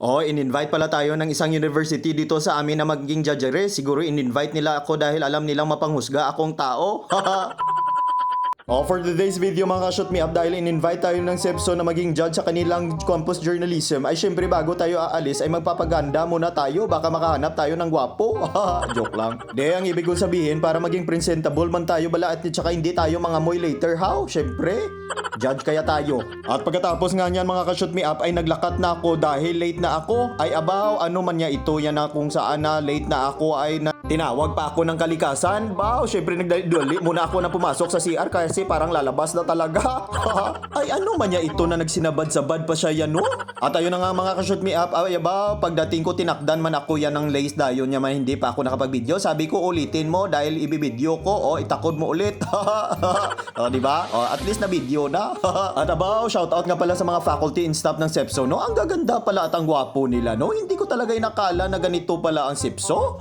Oh, in-invite pala tayo ng isang university dito sa amin na maging judge. Siguro in-invite nila ako dahil alam nilang mapanghusga akong tao. Oh, for today's video mga ka-shoot me up dahil in-invite tayo ng Sepso na maging judge sa kanilang campus journalism ay syempre bago tayo aalis ay magpapaganda muna tayo baka makahanap tayo ng gwapo. Joke lang. De, ang ibig kong sabihin para maging presentable man tayo bala at tsaka hindi tayo mga moy later how? Syempre, judge kaya tayo. At pagkatapos nga niyan mga ka-shoot me up ay naglakat na ako dahil late na ako. Ay abaw, ano man niya ito yan na kung saan na late na ako ay na Tinawag pa ako ng kalikasan. Wow, syempre nagdali muna ako na pumasok sa CR kasi parang lalabas na talaga. ay ano man niya ito na nagsinabad-sabad pa siya yan no? At ayun na nga mga ka-shoot me up. Ay ba, pagdating ko tinakdan man ako yan ng lace dayon niya man hindi pa ako nakapag-video. Sabi ko ulitin mo dahil ibibideo ko. O, itakod mo ulit. o, di ba? O, at least na video na. at abaw, shout out nga pala sa mga faculty and staff ng Sepso, no? Ang gaganda pala at ang gwapo nila, no? Hindi ko talaga inakala na ganito pala ang Sepso.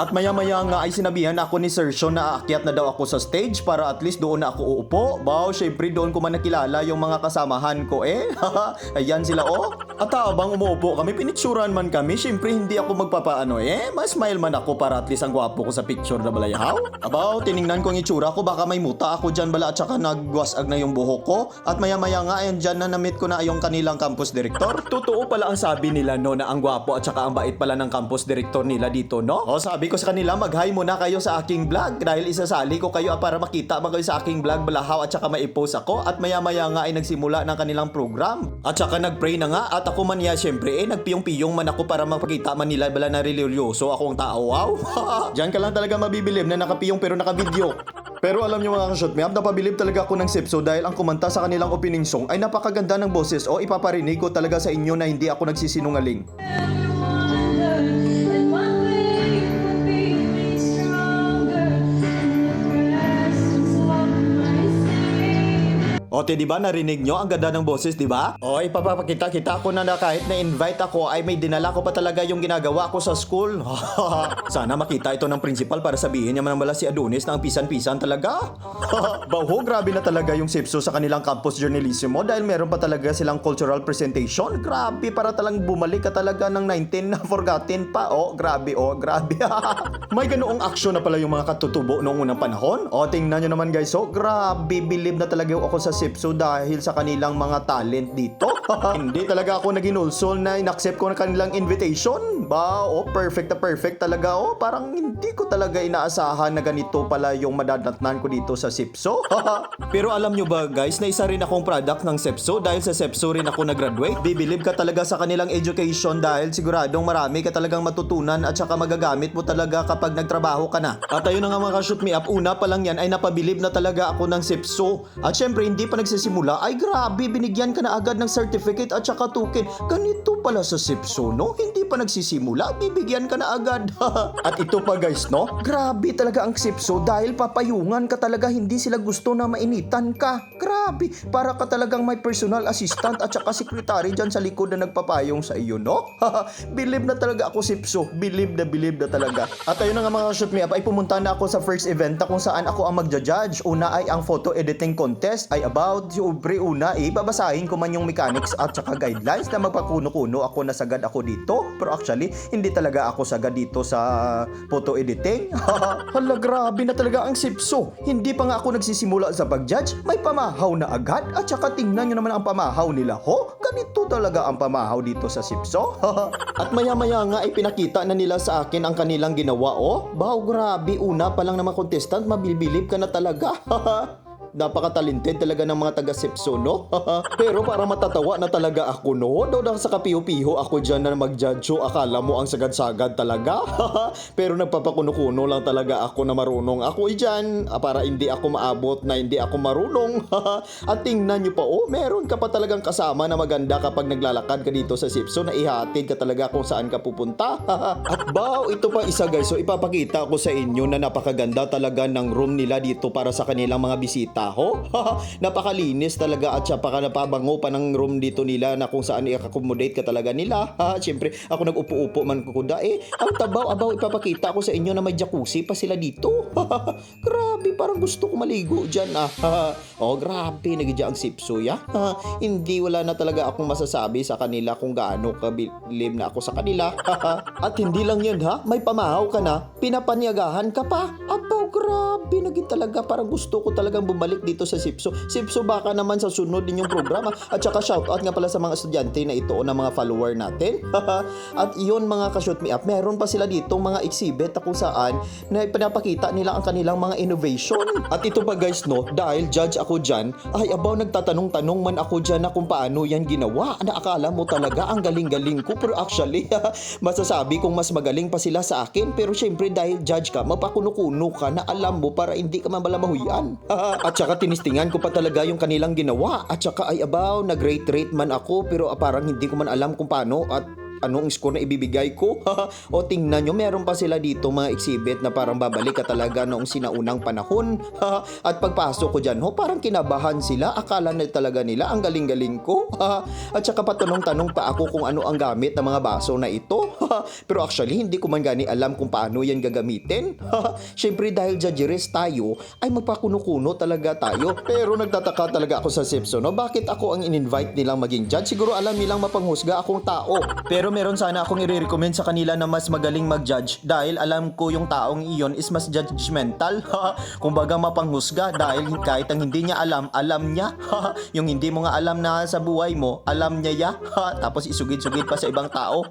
at maya-maya nga ay sinabihan ako ni Sir Sean na aakyat na daw ako sa stage para at least doon na ako uupo. Bao, syempre doon ko man nakilala yung mga kasamahan ko eh. Ayan sila oh. At habang umuupo kami, pinitsuran man kami. Syempre hindi ako magpapaano eh. Mas smile man ako para at least ang gwapo ko sa picture na balayaw. Abaw, tiningnan ko ang itsura ko. Baka may muta ako dyan bala at saka nagwasag na yung buhok ko. At maya-maya nga ayan dyan na namit ko na yung kanilang campus director. Totoo pala ang sabi nila no na ang gwapo at saka ang bait pala ng campus director nila dito no. O sabi ko sa kanila mag-hi muna kayo sa aking vlog dahil isasali ko kayo para makita ba kayo sa aking vlog balahaw at saka mai-post ako at maya-maya nga ay nagsimula ng kanilang program. At saka nag-pray na nga at ako man ya syempre eh nagpiyong-piyong man ako para mapakita man nila bala na religyoso akong tao. Wow! Diyan ka lang talaga mabibilib na nakapiyong pero naka-video. Pero alam niyo mga ka-shot me, napabilib talaga ako ng Sepso dahil ang kumanta sa kanilang opening song ay napakaganda ng boses o ipaparinig ko talaga sa inyo na hindi ako nagsisinungaling. And Savior. O, te, di ba narinig nyo? Ang ganda ng boses, di ba? O, ipapakita kita ko na na kahit na-invite ako ay may dinala ko pa talaga yung ginagawa ko sa school. Sana makita ito ng principal para sabihin niya man wala si Adonis na ang pisan-pisan talaga. Baho, grabe na talaga yung Sipso sa kanilang campus journalism mo dahil meron pa talaga silang cultural presentation. Grabe, para talang bumalik ka talaga ng 19 na forgotten pa. O, grabe, o, grabe. may ganoong action na pala yung mga katutubo noong unang panahon. O, tingnan nyo naman guys, so grabe, believe na talaga ako sa Sipso dahil sa kanilang mga talent dito. Hindi talaga ako naging ulsol na inaccept ko na kanilang invitation. Ba, o, perfect na perfect talaga. O, parang hindi ko talaga inaasahan na ganito pala yung madadatnan ko dito sa Sipso. Pero alam nyo ba guys, na isa rin akong product ng Sepso dahil sa Sepso rin ako nag-graduate. Bibilib ka talaga sa kanilang education dahil siguradong marami ka talagang matutunan at saka magagamit mo talaga kapag nagtrabaho ka na. At ayun na nga mga shoot me up, una pa lang yan ay napabilib na talaga ako ng Sepso. At syempre hindi pa nagsisimula, ay grabe, binigyan ka na agad ng certificate at saka token. Ganito pala sa Sepso, no? Hindi pa nagsisimula, bibigyan ka na agad. at ito pa guys, no? Grabe talaga ang Sepso dahil papayungan ka talaga, hindi sila gusto na mainitan ka. Grabe, para ka talagang may personal assistant at saka secretary dyan sa likod na nagpapayong sa iyo, no? believe na talaga ako, Sepso. Believe na believe na talaga. At ayun na nga mga shoot me up, ay pumunta na ako sa first event na kung saan ako ang magja-judge. Una ay ang photo editing contest ay about sobre una eh, babasahin ko man yung mechanics at saka guidelines na magpakuno-kuno ako na sagad ako dito. Pero actually, hindi talaga ako sagad dito sa photo editing. Hala, grabe na talaga ang sipso. Hindi pa nga ako nagsisimula sa pag-judge, may pamahaw na agad. At saka tingnan nyo naman ang pamahaw nila. Ho, ganito talaga ang pamahaw dito sa sipso. At maya-maya nga ay pinakita na nila sa akin ang kanilang ginawa. Oh, baw, grabe. Una pa lang naman contestant, mabibilib ka na talaga. napaka-talented talaga ng mga taga Sepso, no? Pero para matatawa na talaga ako, no? Daw daw sa kapiho-piho ako dyan na mag-judge, akala mo ang sagad-sagad talaga? Pero nagpapakuno-kuno lang talaga ako na marunong ako eh dyan ah, para hindi ako maabot na hindi ako marunong. At tingnan nyo pa, oh, meron ka pa talagang kasama na maganda kapag naglalakad ka dito sa Sepso na ihatid ka talaga kung saan ka pupunta. At bao, ito pa isa guys, so ipapakita ko sa inyo na napakaganda talaga ng room nila dito para sa kanilang mga bisita. Taho. Napakalinis talaga at siya paka napabango pa ng room dito nila na kung saan i-accommodate ka talaga nila. Siyempre, ako nag-upo-upo man kukuda. Eh, ang tabaw-abaw ipapakita ko sa inyo na may jacuzzi pa sila dito. grabe, parang gusto ko maligo dyan ah. oh, grabe, nagidya ang sipso ya. Ha, hindi, wala na talaga akong masasabi sa kanila kung gaano kabilim na ako sa kanila. At hindi lang yun ha, may pamahaw ka na, pinapanyagahan ka pa. Abaw, grabe, naging talaga parang gusto ko talagang bumalik dito sa Sipso. Sipso baka naman sa sunod din yung programa. At saka shoutout nga pala sa mga estudyante na ito o na mga follower natin. At yun mga ka-shoot me up, meron pa sila dito mga exhibit na kung saan na pinapakita nila ang kanilang mga innovation. At ito pa guys no, dahil judge ako dyan, ay abaw nagtatanong-tanong man ako dyan na kung paano yan ginawa. Na akala mo talaga ang galing-galing ko pero actually masasabi kong mas magaling pa sila sa akin pero syempre dahil judge ka, mapakuno-kuno ka na alam mo para hindi ka mamalamahuyan. at saka tinistingan ko pa talaga yung kanilang ginawa. At saka ay abaw nag-rate rate man ako pero ah, parang hindi ko man alam kung paano at anong score na ibibigay ko. o tingnan nyo, meron pa sila dito mga exhibit na parang babalik ka talaga noong sinaunang panahon. At pagpasok ko dyan, ho, parang kinabahan sila. Akala na talaga nila ang galing-galing ko. At saka patanong-tanong pa ako kung ano ang gamit ng mga baso na ito. Pero actually, hindi ko man gani alam kung paano yan gagamitin. Siyempre dahil judgeres tayo, ay magpakuno-kuno talaga tayo. Pero nagtataka talaga ako sa Simpson, no? Bakit ako ang in-invite nilang maging judge? Siguro alam nilang mapanghusga akong tao. Meron sana akong i-recommend sa kanila na mas magaling mag-judge dahil alam ko yung taong iyon is mas judgmental. Kumbaga mapanghusga dahil kahit ang hindi niya alam, alam niya. yung hindi mo nga alam na sa buhay mo, alam niya ya. Tapos isugid-sugid pa sa ibang tao.